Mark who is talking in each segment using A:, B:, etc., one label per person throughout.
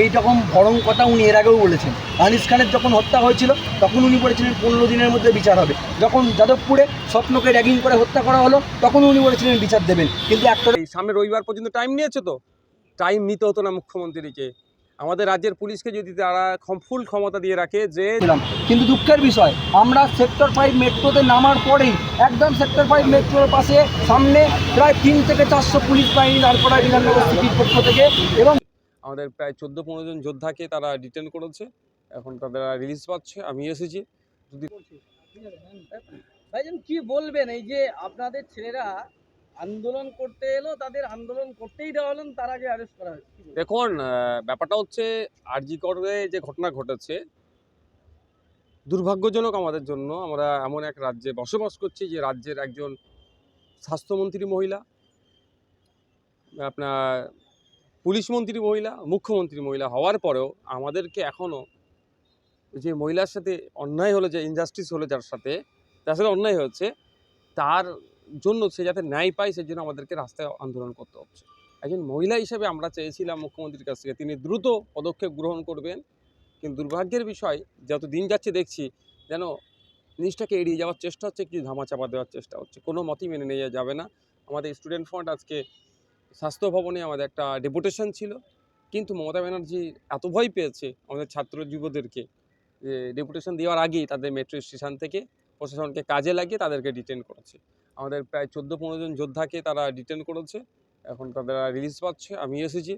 A: এইরকম ভরং কথা উনি এর আগেও বলেছেন। আনিস খানের যখন হত্যা হয়েছিল তখন উনি বলেছিলেন পনেরো দিনের মধ্যে বিচার হবে। যখন যাদবপুরে স্বপ্নকে র্যাগিং করে হত্যা করা হলো তখন উনি বলেছিলেন বিচার দেবেন। কিন্তু একটা
B: এই সামনে রবিবার পর্যন্ত টাইম নিয়েছে তো? টাইম নিতে হতো না মুখ্যমন্ত্রীকে। আমাদের রাজ্যের পুলিশকে যদি তারা ফুল ক্ষমতা দিয়ে রাখে যে
A: কিন্তু দুঃখের বিষয় আমরা সেক্টর ফাইভ মেট্রোতে নামার পরেই একদম সেক্টর ফাইভ মেট্রোর পাশে সামনে প্রায় তিন থেকে চারশো পুলিশ বাহিনী দাঁড় করা বিধাননগর সিটির পক্ষ থেকে এবং
B: আমাদের প্রায় চোদ্দ পনেরো জন যোদ্ধাকে তারা ডিটেন করেছে। এখন তারা রিলিজ পাচ্ছে। আমি এসেছি। যদি
C: ভাইজান কি বলবেন? এই যে আপনাদের ছেলেরা আন্দোলন করতে এলো তাদের আন্দোলন করতেই দেওয়া হলেন তার আগে অ্যারেস্ট করা হয়েছে।
B: দেখুন ব্যাপারটা হচ্ছে আরজি করে যে ঘটনা ঘটেছে দুর্ভাগ্যজনক আমাদের জন্য। আমরা এমন এক রাজ্যে বসবাস করছি যে রাজ্যের একজন স্বাস্থ্যমন্ত্রী মহিলা। আপনার পুলিশ মন্ত্রী মহিলা, মুখ্যমন্ত্রী মহিলা হওয়ার পরেও আমাদেরকে এখনও যে মহিলার সাথে অন্যায় হলো, যে ইনজাস্টিস হলো যার সাথে, তার সাথে অন্যায় হচ্ছে, তার জন্য সে যাতে ন্যায় পায়, সেই জন্য আমাদেরকে রাস্তায় আন্দোলন করতে হচ্ছে। একজন মহিলা হিসেবে আমরা চেয়েছিলাম মুখ্যমন্ত্রীর কাছ থেকে, তিনি দ্রুত পদক্ষেপ গ্রহণ করবেন, কিন্তু দুর্ভাগ্যের বিষয়, যত দিন যাচ্ছে দেখছি, যেন জিনিসটাকে এড়িয়ে যাওয়ার চেষ্টা হচ্ছে, কিছু ধামাচাপা দেওয়ার চেষ্টা হচ্ছে, কোনো মতই মেনে নেওয়া যাবে না। আমাদের স্টুডেন্ট ফ্রন্ট আজকে স্বাস্থ্য ভবনে আমাদের একটা ডেপুটেশন ছিল। কিন্তু মমতা ব্যানার্জি এত ভয় পেয়েছে আমাদের ছাত্র যুবদেরকে যে ডেপুটেশন দেওয়ার আগেই তাদের মেট্রো স্টেশন থেকে প্রশাসনকে কাজে লাগিয়ে তাদেরকে ডিটেন করেছে। আমাদের প্রায় চোদ্দ পনেরো জন যোদ্ধাকে তারা ডিটেন করেছে। এখন তারা রিলিজ পাচ্ছে। আমি এসেছি।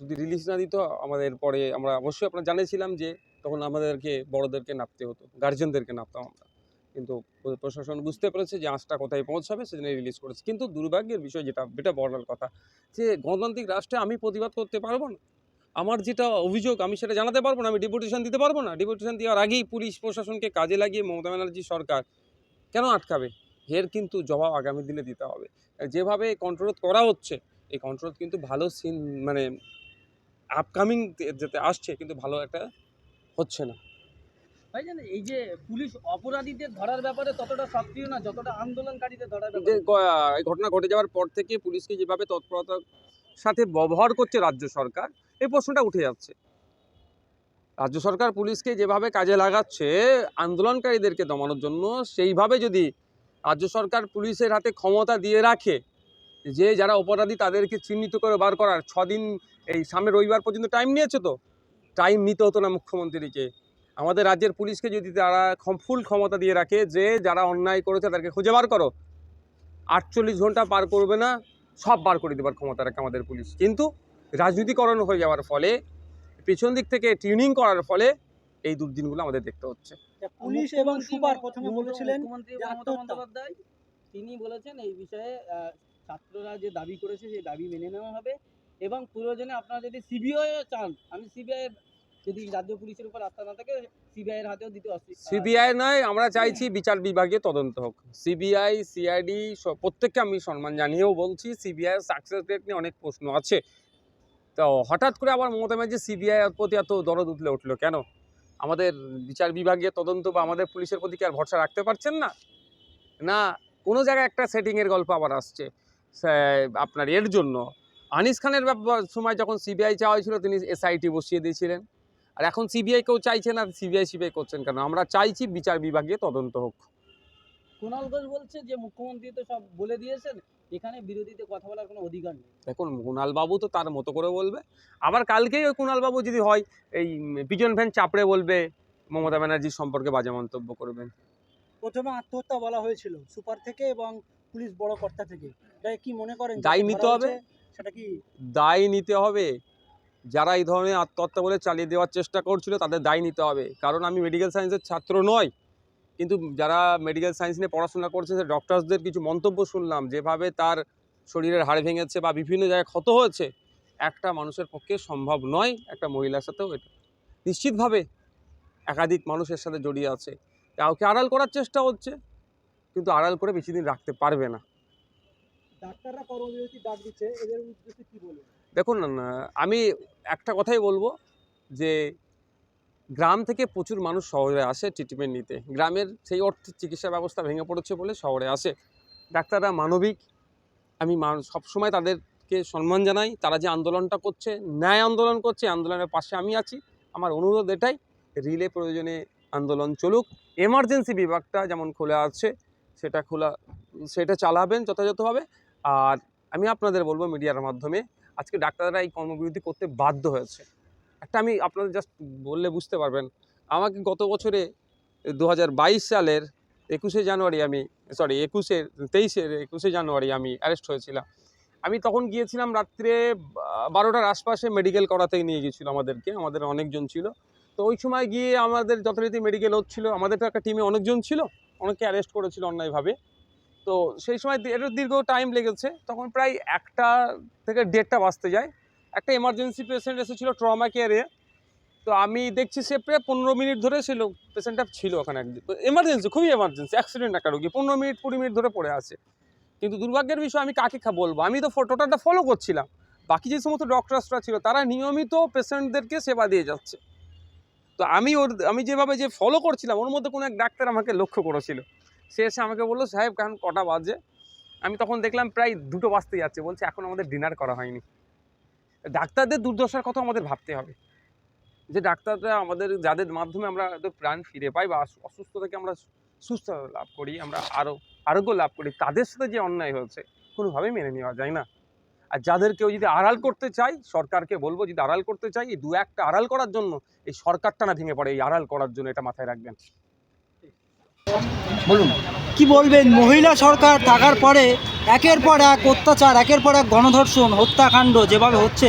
B: যদি রিলিজ না দিত আমাদের পরে আমরা অবশ্যই আপনারা জানিয়েছিলাম যে তখন আমাদেরকে, বড়দেরকে নাপতে হতো গার্জেনদেরকে নাপতাম আমরা। কিন্তু প্রশাসন বুঝতে পেরেছে যে আঁচটা কোথায় পৌঁছাবে সেজন্য রিলিজ করেছে। কিন্তু দুর্ভাগ্যের বিষয় যেটা যেটা বলার কথা, যে গণতান্ত্রিক রাষ্ট্রে আমি প্রতিবাদ করতে পারব না। আমার যেটা অভিযোগ, আমি সেটা জানাতে পারব না, আমি ডেপুটেশন দিতে পারব না। ডেপুটেশন দেওয়ার আগেই পুলিশ প্রশাসনকে কাজে লাগিয়ে মমতা ব্যানার্জি সরকার কেন আটকাবে? এর কিন্তু জবাব আগামী দিনে দিতে হবে। যেভাবে কন্ট্রোল করা হচ্ছে, এই কন্ট্রোল কিন্তু ভালো সিন মানে আপকামিং যেতে আসছে, কিন্তু ভালো একটা হচ্ছে না।
C: এই যে পুলিশ অপরাধীদের ধরার ব্যাপারে ততটা সক্রিয় না যতটা আন্দোলনকারীদের ধরার ব্যাপারে।
B: এই ঘটনা ঘটে যাওয়ার পর থেকে পুলিশকে যেভাবে তৎপরতার সাথে ব্যবহার করছে রাজ্য সরকার এই প্রশ্নটা উঠে যাচ্ছে। রাজ্য সরকার পুলিশকে যেভাবে কাজে লাগাচ্ছে আন্দোলনকারীদেরকে দমানোর জন্য সেইভাবে যদি রাজ্য সরকার পুলিশের হাতে ক্ষমতা দিয়ে রাখে যে যারা অপরাধী তাদেরকে চিহ্নিত করে বার করার ছদিন এই সামনে রবিবার পর্যন্ত টাইম নিয়েছে তো? টাইম নিতে হতো না মুখ্যমন্ত্রীকে। আমাদের রাজ্যের পুলিশকে যদি তারা ফুল ক্ষমতা দিয়ে রাখে যে যারা অন্যায় করেছে তাদেরকে খুঁজে বার করো। আটচল্লিশ ঘণ্টা পার করবে না সব বার করে দেবার ক্ষমতা রাখে আমাদের পুলিশ। কিন্তু রাজনীতিকরণ হয়ে যাওয়ার ফলে পেছন দিক থেকে টিউনিং করার ফলে এই দুর্দিনগুলো আমাদের দেখতে হচ্ছে।
D: পুলিশ এবং সুপার প্রথমে বলেছিলেন
C: মুখ্যমন্ত্রী তিনি বলেছেন এই বিষয়ে আহ, ছাত্ররা যে দাবি করেছে সেই দাবি মেনে নেওয়া হবে। এবং প্রয়োজনে আপনারা যদি সিবিআই চান আমি সিবিআই যদি রাজ্য পুলিশের উপর আস্থা না থাকে সিবিআই এর হাতেও দিতে
B: সিবিআই নয়, আমরা চাইছি বিচার বিভাগে তদন্ত হোক। সিবিআই, সিআইডি প্রত্যেককে আমি সম্মান জানিয়েও বলছি, সিবিআই সাকসেস রেট নিয়ে অনেক প্রশ্ন আছে। তো হঠাৎ করে আবার মমতা ব্যানার্জি সিবিআই প্রতি এত দরদ উঠলে উঠল কেন? আমাদের বিচার বিভাগে তদন্ত বা আমাদের পুলিশের প্রতি কি আর ভরসা রাখতে পারছেন না? না, কোনো জায়গায় একটা সেটিংয়ের গল্প আবার আসছে আপনার এর জন্য। আনিস খানের ব্যাপার সময় যখন সিবিআই চাওয়া হয়েছিল, তিনি এসআইটি বসিয়ে দিয়েছিলেন। আর এখন সিবিআই কেউ চাইছে না সিবিআই সিবিআই করছেন কেন? আমরা চাইছি বিচার বিভাগে তদন্ত হোক।
C: কুণাল ঘোষ বলছে যে মুখ্যমন্ত্রী তো সব বলে দিয়েছেন এখানে বিরোধীতে কথা বলার কোনো অধিকার নেই।
B: দেখুন কুণালবাবু তো তার মতো করে বলবে। আবার কালকেই ওই কুণালবাবু যদি হয় এই পিজন ভ্যান চাপড়ে বলবে মমতা ব্যানার্জির সম্পর্কে বাজে মন্তব্য করবেন।
D: প্রথমে আত্মহত্যা বলা হয়েছিল সুপার থেকে এবং পুলিশ বড় কর্তা থেকে। এটা কি মনে করেন
B: দায় নিতে হবে।
D: সেটা কি
B: দায় নিতে হবে। যারা এই ধরনের আত্মহত্যা বলে চালিয়ে দেওয়ার চেষ্টা করছিল, তাদের দায় নিতে হবে। কারণ আমি মেডিকেল সায়েন্সের ছাত্র নয় কিন্তু যারা মেডিকেল সায়েন্স নিয়ে পড়াশোনা করছে, সে ডক্টরসদের কিছু মন্তব্য শুনলাম, যেভাবে তার শরীরের হাড় ভেঙেছে বা বিভিন্ন জায়গায় ক্ষত হয়েছে, একটা মানুষের পক্ষে সম্ভব নয়, একটা মহিলার সাথেও এটা। নিশ্চিতভাবে একাধিক মানুষের সাথে জড়িয়ে আছে। কাউকে আড়াল করার চেষ্টা হচ্ছে, কিন্তু আড়াল করে বেশি দিন রাখতে পারবে না।
D: ডাক্তাররা ডাক দিচ্ছে? এদের উদ্দেশ্যে কি বলবেন?
B: দেখুন আমি একটা কথাই বলব যে গ্রাম থেকে প্রচুর মানুষ শহরে আসে ট্রিটমেন্ট নিতে। গ্রামের সেই অর্থে চিকিৎসা ব্যবস্থা ভেঙে পড়েছে বলে শহরে আসে। ডাক্তাররা মানবিক। আমি মান- সবসময় তাদেরকে সম্মান জানাই। তারা যে আন্দোলনটা করছে, ন্যায় আন্দোলন করছে আন্দোলনের পাশে আমি আছি। আমার অনুরোধ এটাই, রিলে প্রয়োজনে আন্দোলন চলুক। এমার্জেন্সি বিভাগটা যেমন খোলা আছে, সেটা খোলা, সেটা চালাবেন যথাযথভাবে। আর আমি আপনাদের বলব মিডিয়ার মাধ্যমে আজকে ডাক্তাররা এই কর্মবিরতি করতে বাধ্য হয়েছে। একটা আমি আপনাদের জাস্ট বললে বুঝতে পারবেন, আমাকে গত বছরে দু হাজার বাইশ সালের একুশে জানুয়ারি আমি সরি একুশে তেইশের একুশে জানুয়ারি আমি অ্যারেস্ট হয়েছিলাম। আমি তখন গিয়েছিলাম রাত্রে বারোটার আশপাশে মেডিকেল করাতে নিয়ে গিয়েছিল আমাদেরকে, আমাদের অনেকজন ছিল। তো ওই সময় গিয়ে আমাদের যথারীতি মেডিকেল হচ্ছিল, আমাদের তো একটা টিমে অনেকজন ছিল অনেকে অ্যারেস্ট করেছিল অন্যায়ভাবে। তো সেই সময় এটা দীর্ঘ টাইম লেগেছে। তখন প্রায় একটা থেকে দেড়টা বাজতে যায়। একটা এমার্জেন্সি পেশেন্ট এসেছিল ট্রমা কেয়ারে তো আমি দেখছি সে প্রায় পনেরো মিনিট ধরে ছিল পেশেন্টটা ছিল ওখানে একদিন এমার্জেন্সি খুবই এমার্জেন্সি অ্যাক্সিডেন্ট একটা রোগী। পনেরো মিনিট, কুড়ি মিনিট ধরে পড়ে আছে। কিন্তু দুর্ভাগ্যের বিষয়, আমি কাকে খা বলব? আমি তো টোটালটা ফলো করছিলাম। বাকি যে সমস্ত ডক্টরসরা ছিল, তারা নিয়মিত পেশেন্টদেরকে সেবা দিয়ে যাচ্ছে। তো আমি ওর আমি যেভাবে যে ফলো করছিলাম, ওর মধ্যে কোনো এক ডাক্তার আমাকে লক্ষ্য করেছিল। সে এসে আমাকে বলল, সাহেব, কারণ কটা বাজে? আমি তখন দেখলাম প্রায় দুটো বাজতে যাচ্ছে। বলছে, এখন আমাদের ডিনার করা হয়নি। ডাক্তারদের দুর্দশার কথা আমাদের ভাবতে হবে। যে ডাক্তাররা আমাদের, যাদের মাধ্যমে আমরা প্রাণ ফিরে পাই বা অসুস্থ থেকে আমরা সুস্থ লাভ করি, আমরা আরও আরোগ্য লাভ করি, তাদের সাথে যে অন্যায় হয়েছে, কোনোভাবেই মেনে নেওয়া যায় না। আর যাদের কেউ যদি আড়াল করতে চাই সরকারকে বলব, যদি আড়াল করতে চাই এই দু একটা আড়াল করার জন্য, এই সরকারটা না ভেঙে পড়ে, এই আড়াল করার জন্য এটা মাথায় রাখবেন।
A: বলুন।
D: কি বলবেন? মহিলা সরকার থাকার পরে একের পর এক অত্যাচার একের পর এক গণধর্ষণ হত্যাকাণ্ড যেভাবে হচ্ছে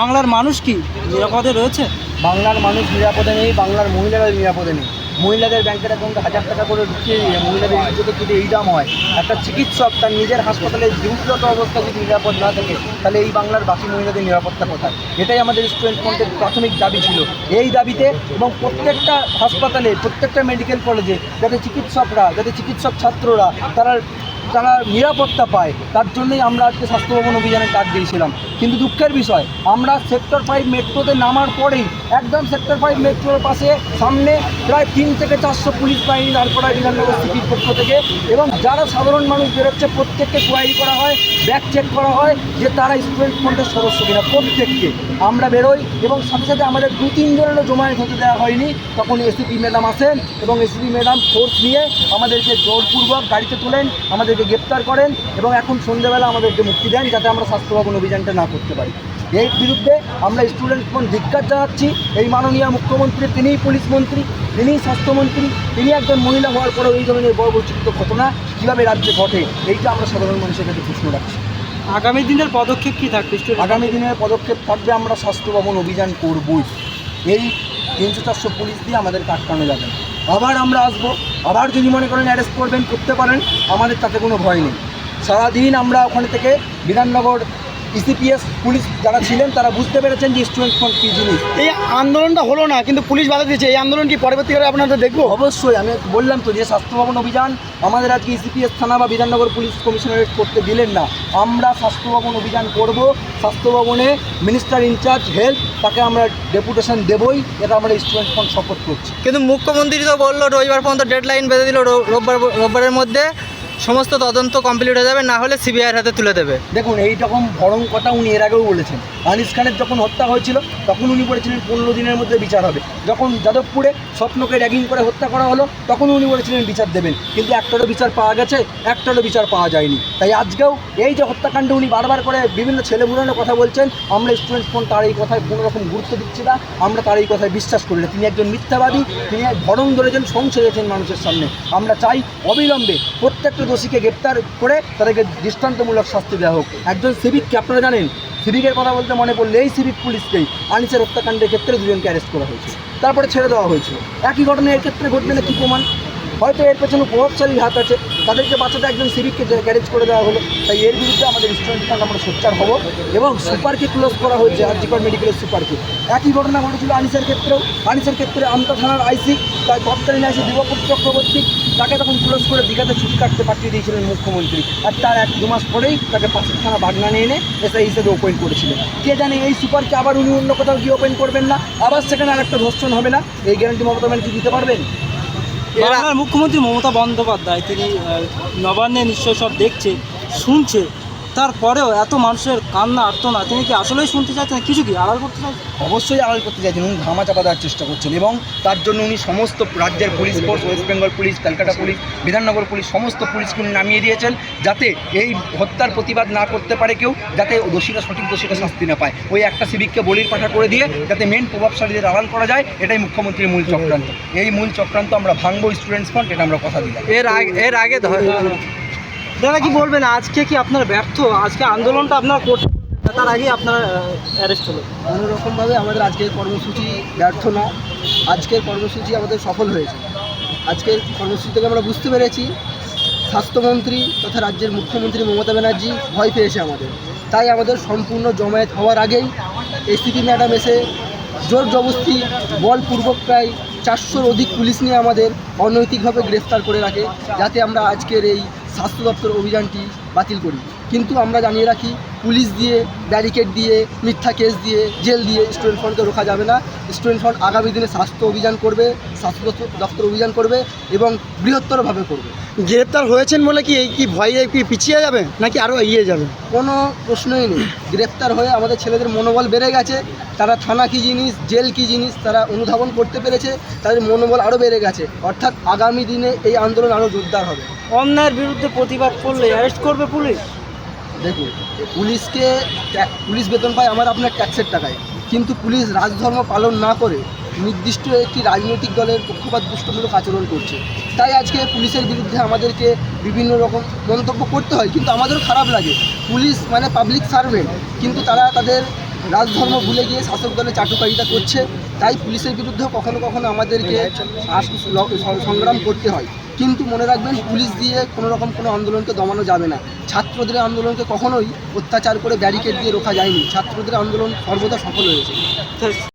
D: বাংলার মানুষ কি নিরাপদে রয়েছে?
A: বাংলার মানুষ নিরাপদে নেই বাংলার মহিলারা নিরাপদে নেই। মহিলাদের ব্যাংকের অ্যাকাউন্টে হাজার টাকা করে ঢুকিয়ে দিয়ে মহিলাদের ইজ্জতে যদি এই দাম হয়, একটা চিকিৎসক তার নিজের হাসপাতালে ডিউটিরত অবস্থা যদি নিরাপদ না থাকে, তাহলে এই বাংলার বাকি মহিলাদের নিরাপত্তা কোথায়? এটাই আমাদের স্টুডেন্ট ফ্রন্টের প্রাথমিক দাবি ছিল। এই দাবিতে এবং প্রত্যেকটা হাসপাতালে, প্রত্যেকটা মেডিকেল কলেজে যাতে চিকিৎসকরা, যাতে চিকিৎসক ছাত্ররা, তারা তারা নিরাপত্তা পায়, তার জন্যই আমরা আজকে স্বাস্থ্য ভবন অভিযানের কাজ দিয়েছিলাম। কিন্তু দুঃখের বিষয়, আমরা সেক্টর ফাইভ মেট্রোতে নামার পরেই একদম সেক্টর ফাইভ মেট্রোর পাশে সামনে প্রায় তিন থেকে চারশো পুলিশ বাহিনী দাঁড় করা বিধাননগর সিটির পক্ষ থেকে এবং যারা সাধারণ মানুষ বেরোচ্ছে, প্রত্যেককে কোয়ারি করা হয় ব্যাক চেক করা হয় যে তারা স্টুডেন্ট ফ্রন্টের সদস্য কিনা। প্রত্যেককে আমরা বেরোই এবং সাথে সাথে আমাদের দু তিনজনেরও জমায়েত হতে দেওয়া হয়নি। তখন এসিপি ম্যাডাম আসেন এবং এসিপি ম্যাডাম ফোর্স নিয়ে আমাদেরকে জোরপূর্বক গাড়িতে তোলেন আমাদেরকে গ্রেপ্তার করেন এবং এখন সন্ধ্যেবেলা আমাদেরকে মুক্তি দেন যাতে আমরা স্বাস্থ্য ভবন অভিযানটা না করতে পারি। এর বিরুদ্ধে আমরা স্টুডেন্ট ফ্রন্ট ধিক্কার জানাচ্ছি। এই মাননীয় মুখ্যমন্ত্রী তিনিই পুলিশ মন্ত্রী তিনিই স্বাস্থ্যমন্ত্রী তিনি একজন মহিলা হওয়ার পরেও এই ধরনের বড় বৈচিত্র ঘটনা কীভাবে রাজ্যে ঘটে এইটা আমরা সাধারণ মানুষের কাছে প্রশ্ন রাখছি।
D: আগামী দিনের পদক্ষেপ কী থাকবে
A: আগামী দিনের পদক্ষেপ থাকবে আমরা স্বাস্থ্য ভবন অভিযান করবই। এই তিনশো চারশো পুলিশ দিয়ে আমাদের আটকানো যাবে। না। আবার আমরা আসব। আবার যদি মনে করেন অ্যারেস্ট করবেন, করতে পারেন, আমাদের তাতে কোনো ভয় নেই। সারাদিন আমরা ওখানে থেকে বিধাননগর ইসিপিএস পুলিশ যারা ছিলেন তারা বুঝতে পেরেছেন যে স্টুডেন্ট ফ্রন্ট কী জিনিস।
D: এই আন্দোলনটা হলো না কিন্তু পুলিশ বাধা দিয়েছে। এই আন্দোলন কি পরবর্তীকালে আপনারা দেখব?
A: অবশ্যই আমি বললাম তো যে স্বাস্থ্য ভবন অভিযান আমাদের আজকে ইসিপিএস থানা বা বিধাননগর পুলিশ কমিশনারেট করতে দিলেন না। আমরা স্বাস্থ্য ভবন অভিযান করব স্বাস্থ্য ভবনে মিনিস্টার ইনচার্জ হেলথ তাকে আমরা ডেপুটেশন দেবই এটা আমরা স্টুডেন্ট ফ্রন্ট শপথ করছি।
E: কিন্তু মুখ্যমন্ত্রী তো বলল রবিবার পর্যন্ত ডেডলাইন বেঁধে দিল রোববার রোববারের মধ্যে। সমস্ত তদন্ত কমপ্লিট হয়ে যাবে, না হলে সিবিআইয়ের হাতে তুলে দেবে।
A: দেখুন, এইরকম ভরম ভরং কথা উনি এর আগেও বলেছেন। আনিস খানের যখন হত্যা হয়েছিল, তখন উনি বলেছিলেন পনেরো দিনের মধ্যে বিচার হবে। যখন যাদবপুরে স্বপ্নকে র্যাগিং করে হত্যা করা হলো, তখন উনি বলেছিলেন বিচার দেবেন। কিন্তু একটারও বিচার পাওয়া গেছে, একটারও বিচার পাওয়া যায়নি। তাই আজকেও এই যে হত্যাকাণ্ডে উনি বারবার করে বিভিন্ন ছেলে কথা বলছেন, আমরা স্টুডেন্ট ফোন তার এই কথায় কোনো রকম গুরুত্ব দিচ্ছি না, আমরা তার এই কথায় বিশ্বাস করি না। তিনি একজন মিথ্যাবাদী, তিনি এক ভরং ধরেছেন সংসেছেন মানুষের সামনে। আমরা চাই অবিলম্বে প্রত্যেকটা দোষীকে গ্রেপ্তার করে তাদেরকে দৃষ্টান্তমূলক শাস্তি দেওয়া হোক। একজন সিভিককে আপনারা জানেন? সিভিকের কথা বলতে মনে পড়লে এই সিভিক পুলিশকেই আনিসের হত্যাকাণ্ডের ক্ষেত্রে দুজনকে অ্যারেস্ট করা হয়েছে। তারপরে ছেড়ে দেওয়া হয়েছিল একই ঘটনা এর ক্ষেত্রে ঘটবে না কী প্রমাণ? হয়তো এর পেছনে প্রভাবশালী হাত আছে। তাদেরকে বাঁচাতে একজন সিভিককে গ্যারেজ করে দেওয়া হলো, তাই এর বিরুদ্ধে আমাদের স্টুডেন্ট ফান্ড আমরা সোচ্চার হব এবং সুপারকে ক্লোজ করা হয়েছে আরজিকর মেডিকেলের সুপারকে একই ঘটনা ঘটেছিল আনিসের ক্ষেত্রেও। আনিসের ক্ষেত্রে আমতা থানার আইসি, তাই তৎকালীন আইসি দিবপুর চক্রবর্তী। তাকে তখন ক্লোজ করে দীঘাতে ছুটি কাটতে পাঠিয়ে দিয়েছিলেন মুখ্যমন্ত্রী। আর তার এক দু মাস পরেই তাকে পাশের থানা বাগনা নিয়ে এনে এসআই হিসেবে ওপেন করেছিলেন। কে জানে এই সুপারকে আবার উনি অন্য কোথাও গিয়ে ওপেন করবেন না, আবার সেখানে আর একটা ধর্ষণ হবে না, এই গ্যারান্টি মমতা ব্যানার্জি দিতে পারবেন?
D: মুখ্যমন্ত্রী মমতা বন্দ্যোপাধ্যায়, তিনি নবান্নে নিশ্চয় সব দেখছে, শুনছে তারপরেও এত মানুষের কান্না আর্তনা তিনি কি আসলেই শুনতে চাইছেন? কিছু কি আড়াল করতে চাইছেন?
F: অবশ্যই আড়াল করতে চাইছেন উনি ধামা চাপা দেওয়ার চেষ্টা করছেন এবং তার জন্য উনি সমস্ত রাজ্যের police force West Bengal police Kolkata police Bidhannagar police সমস্ত পুলিশকে উনি নামিয়ে দিয়েছেন যাতে এই হত্যার প্রতিবাদ না করতে পারে কেউ যাতে দোষীরা সঠিক দোষীরা শাস্তি না পায়। ওই একটা সিভিককে বলির পাঠা করে দিয়ে যাতে মেন প্রভাবশালীদের আড়াল করা যায় এটাই মুখ্যমন্ত্রীর মূল চক্রান্ত। এই মূল চক্রান্ত আমরা ভাঙবো স্টুডেন্টস ফ্রন্ট এটা আমরা কথা দিলাম।
E: এর আগে এর আগে
D: দাদা কি বলবেন, আজকে কি আপনার ব্যর্থ? আজকে আন্দোলনটা আপনারা করতে তার আগেই আপনার অ্যারেস্ট হলো।
F: কোনোরকমভাবে আমাদের আজকের কর্মসূচি ব্যর্থ না, আজকের কর্মসূচি আমাদের সফল হয়েছে। আজকের কর্মসূচি থেকে আমরা বুঝতে পেরেছি, স্বাস্থ্যমন্ত্রী তথা রাজ্যের মুখ্যমন্ত্রী মমতা ব্যানার্জি ভয় পেয়েছে আমাদের। তাই আমাদের সম্পূর্ণ জমায়েত হওয়ার আগেই এসিপি ম্যাডাম এসে জোর জবস্তি বলপূর্বক প্রায় চারশোর অধিক পুলিশ নিয়ে আমাদের অনৈতিকভাবে গ্রেফতার করে রাখে, যাতে আমরা আজকের এই স্বাস্থ্য দপ্তর অভিযানটি বাতিল করি। কিন্তু আমরা জানিয়ে রাখি পুলিশ দিয়ে ব্যারিকেড দিয়ে মিথ্যা কেস দিয়ে জেল দিয়ে স্টুডেন্ট ফ্রন্টকে রোখা যাবে না। স্টুডেন্ট ফ্রন্ট আগামী দিনে স্বাস্থ্য অভিযান করবে স্বাস্থ্য দপ্তর- দপ্তর অভিযান করবে এবং বৃহত্তরভাবে করবে।
G: গ্রেপ্তার হয়েছেন বলে কি এই কি ভয়ে কি পিছিয়ে যাবে নাকি আরও এগিয়ে যাবে?
F: কোনো প্রশ্নই নেই। গ্রেপ্তার হয়ে আমাদের ছেলেদের মনোবল বেড়ে গেছে তারা থানা কী জিনিস জেল কী জিনিস তারা অনুধাবন করতে পেরেছে তাদের মনোবল আরও বেড়ে গেছে। অর্থাৎ আগামী দিনে এই আন্দোলন আরও জোরদার হবে।
D: অন্যায়ের বিরুদ্ধে প্রতিবাদ করলে অ্যারেস্ট করবে পুলিশ?
F: দেখুন, পুলিশকে পুলিশ বেতন পায় আমার আপনার ট্যাক্সের টাকায়। কিন্তু পুলিশ রাজধর্ম পালন না করে নির্দিষ্ট একটি রাজনৈতিক দলের পক্ষপাত দুষ্টমূলক আচরণ করছে। তাই আজকে পুলিশের বিরুদ্ধে আমাদেরকে বিভিন্ন রকম মন্তব্য করতে হয়, কিন্তু আমাদেরও খারাপ লাগে। পুলিশ মানে পাবলিক সার্ভেন্ট কিন্তু তারা তাদের রাজধর্ম ভুলে গিয়ে শাসক দলে চাটুকারিতা করছে। তাই পুলিশের বিরুদ্ধেও কখনো কখনো আমাদেরকে সংগ্রাম করতে হয়। কিন্তু মনে রাখবেন, পুলিশ দিয়ে কোনো রকম কোনো আন্দোলনকে দমানো যাবে না। ছাত্রদের আন্দোলনকে কখনোই অত্যাচার করে ব্যারিকেড দিয়ে রোখা যায়নি। ছাত্রদের আন্দোলন সর্বদা সফল হয়েছে।